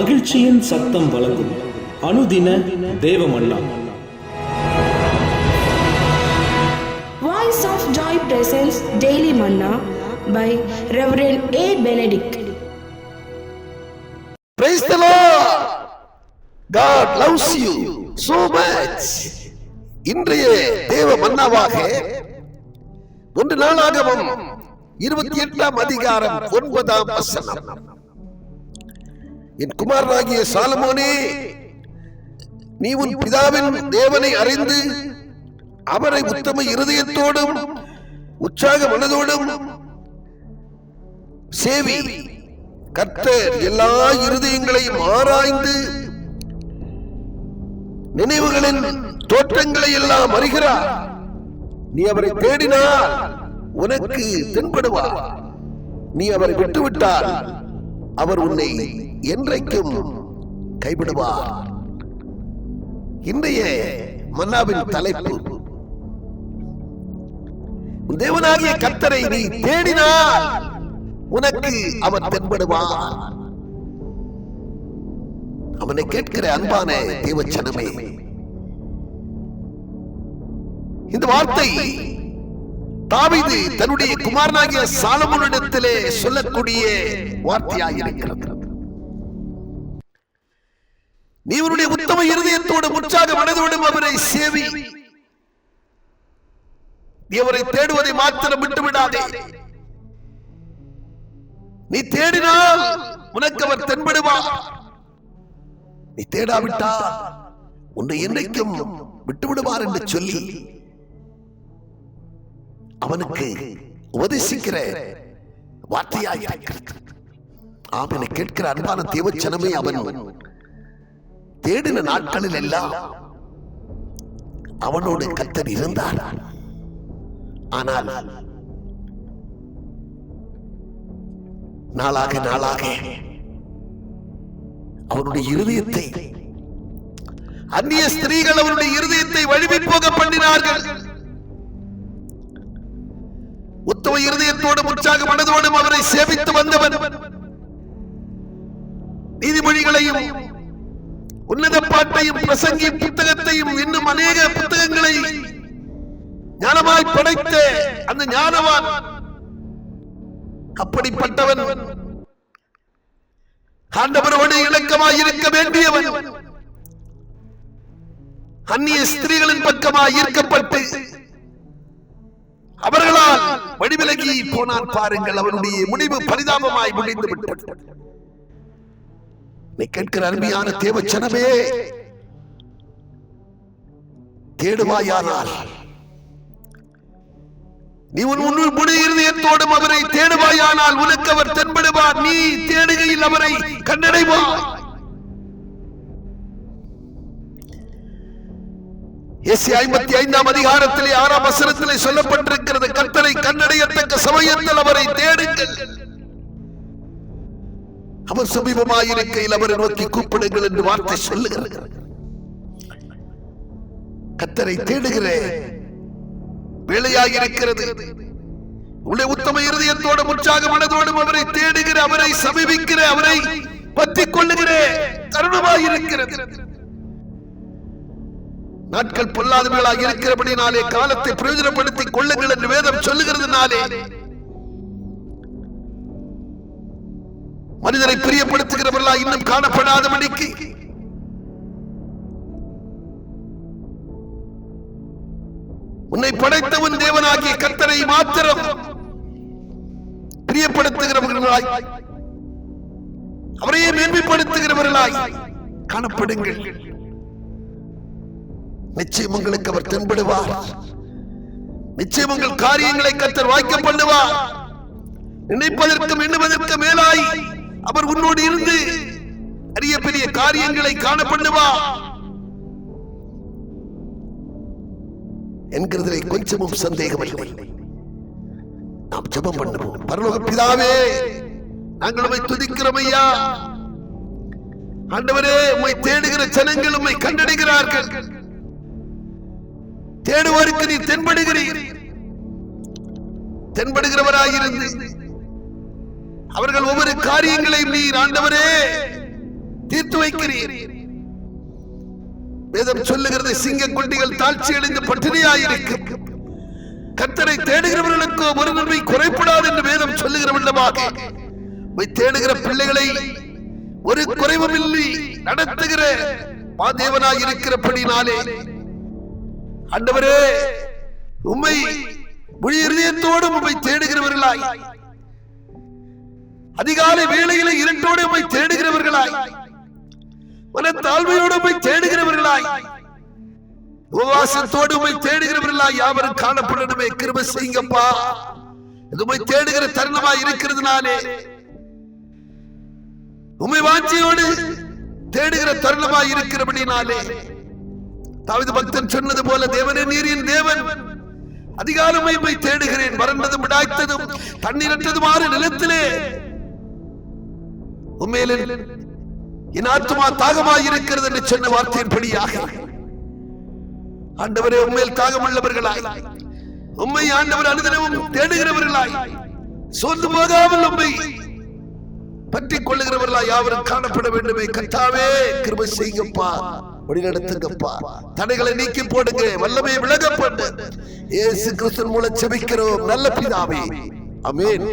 மகிழ்ச்சியின் சத்தம் வழங்கும் அனுதின தேவமல்லா Voice of Joy presents Daily Manna by Reverend A. Benedict. Praise the Lord. God loves you so much. இன்றைய தேவ மன்னாவாக ஒன்று நாளாகவும் இருபத்தி எட்டாம் அதிகாரம் ஒன்பதாம் வசனம் என் குமாரனாகிய சாலமோனே நீ உன் பிதாவின் தேவனை அறிந்து அவரை உத்தம இருதயத்தோடும் உற்சாக மனதோடும் சேவி. கர்த்தர் எல்லா இருதயங்களையும் ஆராய்ந்து நினைவுகளின் தோற்றங்களை எல்லாம் அறிகிறார். நீ அவரை தேடினால் உனக்கு தென்படுவார். நீ அவரை விட்டுவிட்டால் அவர் உன்னை என்றைக்கும் கைவிடுவார். இன்றைய மன்னாவின் தலைப்பு. தேவனாகிய கர்த்தரை நீ தேடினால் உனக்கு அவன் தென்படுவான். அவனை கேட்கிற அன்பான தேவச்சனமே. இந்த வார்த்தை தாவிது தன்னுடைய குமாரனாகிய சாலமுனிடத்திலே சொல்லக்கூடிய வார்த்தையாக இருக்கிறது நீ உன்னுடைய உத்தம இருதயத்தோடும் உற்சாக மனதோடும் அவரை சேவி. நீ அவரை தேடுவதை மாத்திரம் விட்டு விடாதே நீ தேடினால் உனக்கு அவர் தென்படுவார். நீ தேடாவிட்டா உன்னை என்றைக்கும் விட்டு விடுவார் என்று சொல்லி அவனுக்கு உபதேசிக்கிற வார்த்தையாக இருக்கிறது. அவனை கேட்கிற அன்பான தேவச்சனமே அவன். தேடின நாட்களில் எல்லாம் அவனோடு கத்தர் இருந்தார். ஆனால் நாளாக நாளாக அவனுடைய இருதயத்தை அந்நிய ஸ்திரீகள் அவனுடைய இருதயத்தை வழிவி போக பண்ணினார்கள். உத்தம இருதயத்தோடும் உற்சாக மனதோடும் அவரை சேவித்து வந்தவன். நீதிமொழிகளையும் உன்னத பாட்டையும் பிரசங்கி புத்தகத்தையும் இன்னும் அநேக புத்தகங்களை ஞானமாய் படைத்த அந்த ஞானவான் அப்படிப்பட்டவன். ஆண்டவரோடு இணக்கமாய் இருக்க வேண்டியவன். அந்நிய ஸ்திரீகளின் பக்கமாய் ஈர்க்கப்பட்டு அவர்களால் வடிவிலகி போனான் பாருங்கள் அவனுடைய முடிவு பரிதாபமாய் முடிந்து விட்டது. நீ கேட்கிற அருமையான தேவச்சனமே தேடுவாயானால் நீ உன் முழு முழு இருதயத்தோடும் அவரை தேடுவாயானால் உனக்கு அவர் தென்படுவார். நீ தேடுகையில் அவரை கண்டடைவாய். ஐம்பத்தி ஐந்தாம் அதிகாரத்திலே ஆறாம் வசனத்திலே சொல்லப்பட்டிருக்கிறது கர்த்தரை கண்டடையத்தக்க சமயத்தில் அவரை தேடுங்கள். அவர் சமீபமாயிருக்கையில் அவரை நோக்கி கூப்பிடுங்கள் என்று வார்த்தை சொல்லுகிறது. கத்தரை தேடுகிற. வேலையாயிருக்கிறது. உள்ள உத்தம இருதயத்தோடும் உற்சாக மனதோடும் அவரை தேடுகிற அவரை சமீபிக்கிற அவரை பற்றி கொள்ளுகிற தருணமாயிருக்கிறது. நாட்கள் பொல்லாதவர்களாக இருக்கிறபடினாலே காலத்தை பிரயோஜனப்படுத்திக் கொள்ளுங்கள் என்று வேதம் சொல்லுகிறதுனாலே மனிதரை பிரியப்படுத்துகிறவர்களா இன்னும் காணப்படாத மணிக்கு. உன்னை படைத்தவன் தேவனாகிய கர்த்தரை மாத்திரம் பிரியப்படுத்துகிறவர்களாய் அவரையே மேன்மைப்படுத்துகிறவர்களாய் காணப்படுங்கள். நிச்சயம் உங்களுக்கு அவர் தென்படுவார். நிச்சயம் உங்கள் காரியங்களை கத்தர் வாய்க்க பண்ணுவார். நினைப்பதற்கும் எண்ணுவதற்கு மேலாய் அவர் உன்னோடு இருந்து அரிய பெரிய காரியங்களை காண பண்ணுவார் என்கிறதிலே கொஞ்சமும் சந்தேகமில்லை நாம் ஜபம் பண்ணுவோம். பரலோக பிதாவே நாங்கள் உம்மை துதிக்கிறோம் ஐயா. ஆண்டவரே உம்மை தேடுகிற ஜனங்கள் உம்மை கண்டடைகிறார்கள். தேடுவோருக்கு நீ தென்படுகிறீர். தென்படுகிறவராயிருந்து அவர்கள் ஒவ்வொரு காரியங்களையும் நீர் ஆண்டவரே தீர்த்து வைக்கிறீர். வேதம் சொல்லுகிறது சிங்க குட்டிகள் தாழ்ச்சி அடைந்து பட்டினியாயிருக்கும். கத்தரை தேடுகிறவர்களுக்கு ஒரு நன்மை குறைப்படாது என்று வேதம் சொல்லுகிற விதமாக தேடுகிற பிள்ளைகளை ஒரு குறைவும் இல்லை நடத்துகிற மாதேவனாய் இருக்கிறபடினாலே ஆண்டவரே உம்மை முழு இருதயத்தோடு உம்மை தேடுகிறவர்களாய். அதிகாலை வேளையில இருட்டோடு போய் தேடுகிறவர்களாய். மன தாழ்மையோடு உம்மை தேடுகிறவர்களாய். உபவாசத்தோடு போய் தேடுகிறவர்களாய் யாவரும் காணப்படணுமே. கிருப செய்யுங்கப்பா. இது போய் தேடுகிற தருணமா இருக்கிறது நானே. உம்மை வாஞ்சியோடு தேடுகிற தருணமாய் இருக்கிறபடினாலே தாவித பக்தன் சொன்னது போல தேவனே நீரின் தேவன். அதிகாலமை போய் தேடுகிறேன். வறண்டதும் விடாய்த்ததும் தண்ணீரற்றதுமாறு நிலத்திலே உண்மையிலே என் ஆத்மா தாகமாக இருக்கிறது என்று சொன்ன வார்த்தையின்படியாக. ஆண்டவரே உண்மையில் தாகம் உள்ளவர்களாய் உண்மை ஆண்டவர் அனுதினமும் தேடுகிறவர்களாய். சோர்ந்து போகாமல் உண்மை பற்றிக் கொள்ளுகிறவர்களாய் யாவரும் காணப்பட வேண்டுமே. கத்தாவே கிருபை செய்யுங்கப்பா. வழிநடத்துங்கப்பா தடைகளை நீக்கி போடுங்க. வல்லமை விலக விலகப்பட்டு. ஏசு கிறிஸ்தன் மூலம் செபிக்கிறோம் நல்ல பிதாவே. அமேன்